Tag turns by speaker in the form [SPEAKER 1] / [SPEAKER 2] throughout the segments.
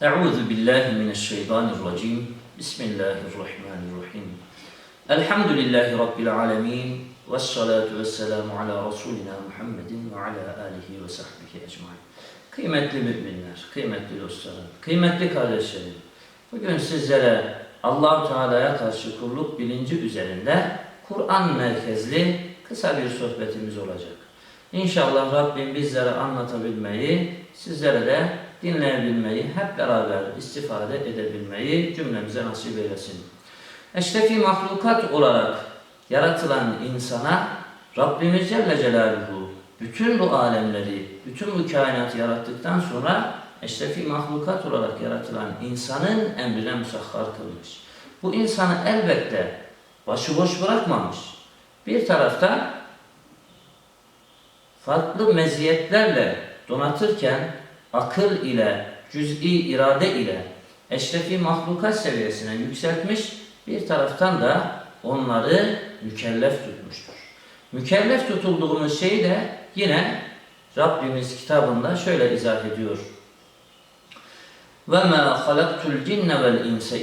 [SPEAKER 1] Euzu billahi mineşşeytanirracim. Bismillahirrahmanirrahim. Elhamdülillahi rabbil alamin. Ves salatu vesselamu ala Resulina Muhammedin ve ala alihi ve sahbihi ecmaîn. Kıymetli müminler, kıymetli dostlarım, kıymetli kardeşlerim. Bugün sizlere Allahu Teala'ya karşı kulluk bilinci üzerinde Kur'an merkezli kısa bir sohbetimiz olacak. İnşallah Rabbim bizlere anlatabilmeyi, sizlere de dinleyebilmeyi, hep beraber istifade edebilmeyi cümlemize nasip eylesin. Eşrefi mahlukat olarak yaratılan insana Rabbimiz Celle Celaluhu bütün bu alemleri, bütün bu kainatı yarattıktan sonra eşrefi mahlukat olarak yaratılan insanın emrine musahhar kılmış. Bu insanı elbette başıboş bırakmamış. Bir tarafta farklı meziyetlerle donatırken akıl ile, cüz'i irade ile eşrefi mahlukat seviyesine yükseltmiş, bir taraftan da onları mükellef tutmuştur. Mükellef tutulduğumuz şeyi de yine Rabbimiz kitabında şöyle izah ediyor. Ve ma halaktul cinne vel insa.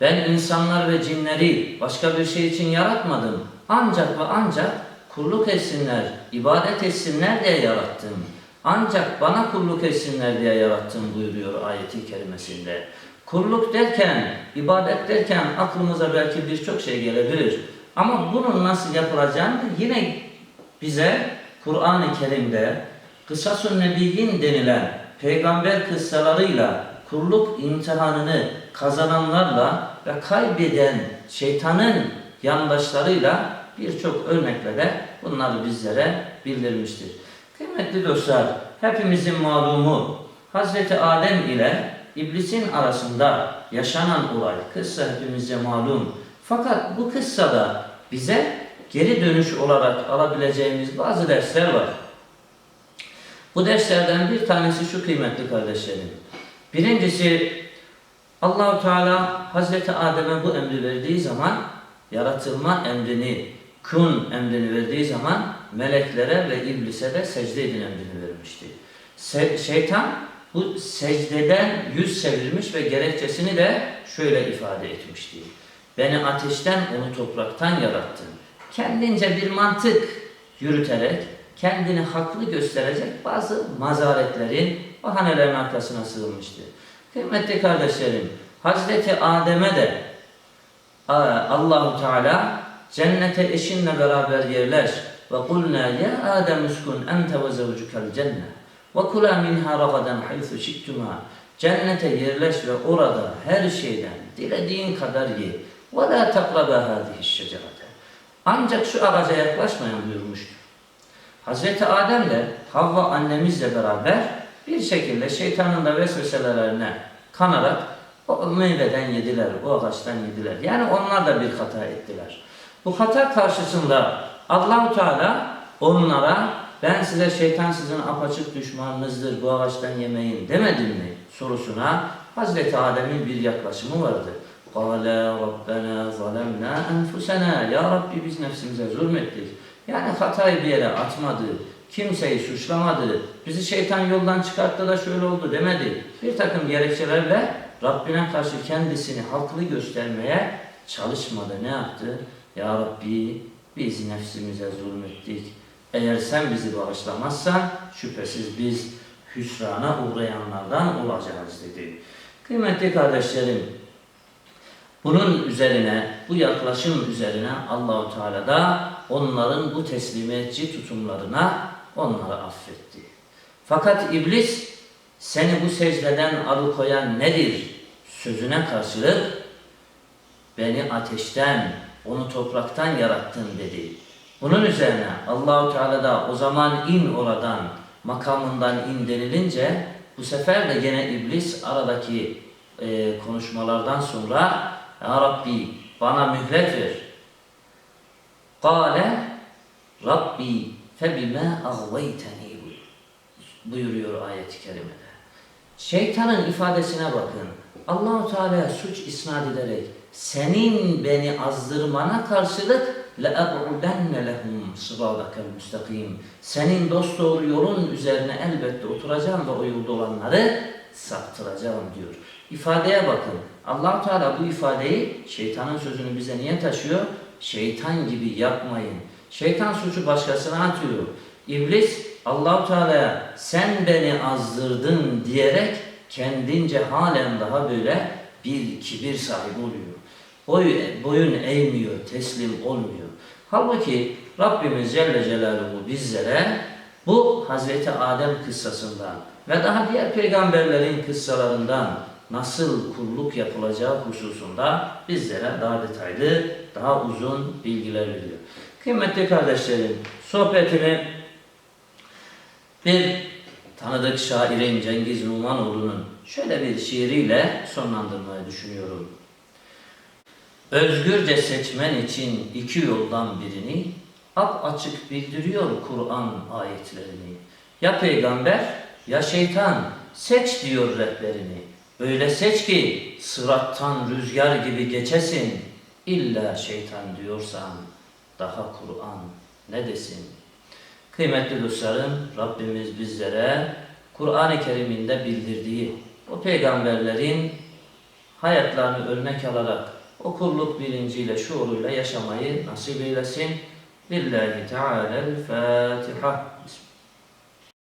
[SPEAKER 1] Ben insanlar ve cinleri başka bir şey için yaratmadım. Ancak ve ancak kulluk etsinler, ibadet etsinler diye yarattım. Ancak bana kulluk etsinler diye yarattım buyuruyor ayeti kerimesinde. Kulluk derken, ibadet derken aklımıza belki birçok şey gelebilir. Ama bunun nasıl yapılacağını yine bize Kur'an-ı Kerim'de Kısas-ı Nebiyyin denilen peygamber kıssalarıyla kulluk imtihanını kazananlarla ve kaybeden şeytanın yandaşlarıyla birçok örnekle de bunları bizlere bildirmiştir. Kıymetli dostlar, hepimizin malumu Hazreti Adem ile iblisin arasında yaşanan olay, kıssa hepimize malum. Fakat bu kıssada bize geri dönüş olarak alabileceğimiz bazı dersler var. Bu derslerden bir tanesi şu kıymetli kardeşlerim. Birincisi Allahu Teala Hazreti Adem'e bu emri verdiği zaman yaratılma emrini, kun emrini verdiği zaman meleklere ve iblise de secde edin emrini vermişti. Se şeytan bu secdeden yüz çevirmiş ve gerekçesini de şöyle ifade etmişti. Beni ateşten, onu topraktan yarattın. Kendince bir mantık yürüterek kendini haklı gösterecek bazı mazaretlerin, bahanelerin arkasına sığınmıştı. Kıymetli kardeşlerim, Hazreti Adem'e de Allahu Teala cennete eşinle beraber yerleş ve kulna ya Adem uskun ente ve zevcukel cennet ve kula minha ragadan haythu şiktuma cennete yerleş ve orada her şeyden dilediğin kadar ye ve la takraba hadihi şecerete ancak şu ağaca yaklaşmayın buyurmuştur. Hazreti Adem de Havva annemizle beraber bir şekilde şeytanın da vesveselerine kanarak o meyveden yediler, o ağaçtan yediler. Yani onlar da bir hata ettiler. Bu hata karşısında Allahu Teala onlara ben size şeytan sizin apaçık düşmanınızdır bu ağaçtan yemeyin demedim mi sorusuna Hazreti Adem'in bir yaklaşımı vardı. قَالَا رَبَّنَا ظَلَمْنَا أَنْفُسَنَا Ya Rabbi biz nefsimize zulmettik. Yani hatayı bir yere atmadı, kimseyi suçlamadı, bizi şeytan yoldan çıkarttı da şöyle oldu demedi. Bir takım gerekçelerle Rabbine karşı kendisini haklı göstermeye çalışmadı. Ne yaptı? Ya Rabbi biz nefsimize zulmettik. Eğer sen bizi bağışlamazsan şüphesiz biz hüsrana uğrayanlardan olacağız dedi. Kıymetli kardeşlerim, bunun üzerine, bu yaklaşım üzerine Allahu Teala da onların bu teslimiyetçi tutumlarına onları affetti. Fakat iblis seni bu secdeden alıkoyan nedir? Sözüne karşılık beni ateşten, onu topraktan yarattın dedi. Bunun üzerine Allahu Teala da o zaman in oradan, makamından in denilince bu sefer de gene iblis aradaki e, konuşmalardan sonra Ya Rabbi bana mühlet ver. Kale Rabbi febime agveyteni buyuruyor ayet-i kerimede. Şeytanın ifadesine bakın. Allahu Teala'ya suç isnat ederek senin beni azdırmana karşılık لَاَقْعُدَنَّ لَهُمْ صِرَادَكَ الْمُسْتَقِيمِ Senin dosdoğru yolun üzerine elbette oturacağım ve o yolda olanları saptıracağım diyor. İfadeye bakın. allah Teala bu ifadeyi şeytanın sözünü bize niye taşıyor? Şeytan gibi yapmayın. Şeytan suçu başkasına atıyor. İblis allah Teala'ya sen beni azdırdın diyerek kendince halen daha böyle bir kibir sahibi oluyor. Boy, boyun eğmiyor, teslim olmuyor. Halbuki Rabbimiz Celle Celaluhu bizlere bu Hazreti Adem kıssasından ve daha diğer peygamberlerin kıssalarından nasıl kulluk yapılacağı hususunda bizlere daha detaylı, daha uzun bilgiler veriyor. Kıymetli kardeşlerim, sohbetimi bir tanıdık şairin Cengiz Numanoğlu'nun şöyle bir şiiriyle sonlandırmayı düşünüyorum. Özgürce seçmen için iki yoldan birini ap açık bildiriyor Kur'an ayetlerini. Ya peygamber ya şeytan seç diyor rehberini. Öyle seç ki sırattan rüzgar gibi geçesin. İlla şeytan diyorsan daha Kur'an ne desin? Kıymetli dostlarım Rabbimiz bizlere Kur'an-ı Kerim'inde bildirdiği o peygamberlerin hayatlarını örnek alarak o kulluk bilinciyle, şuuruyla yaşamayı nasip eylesin. Lillahi Teala'l-Fatiha.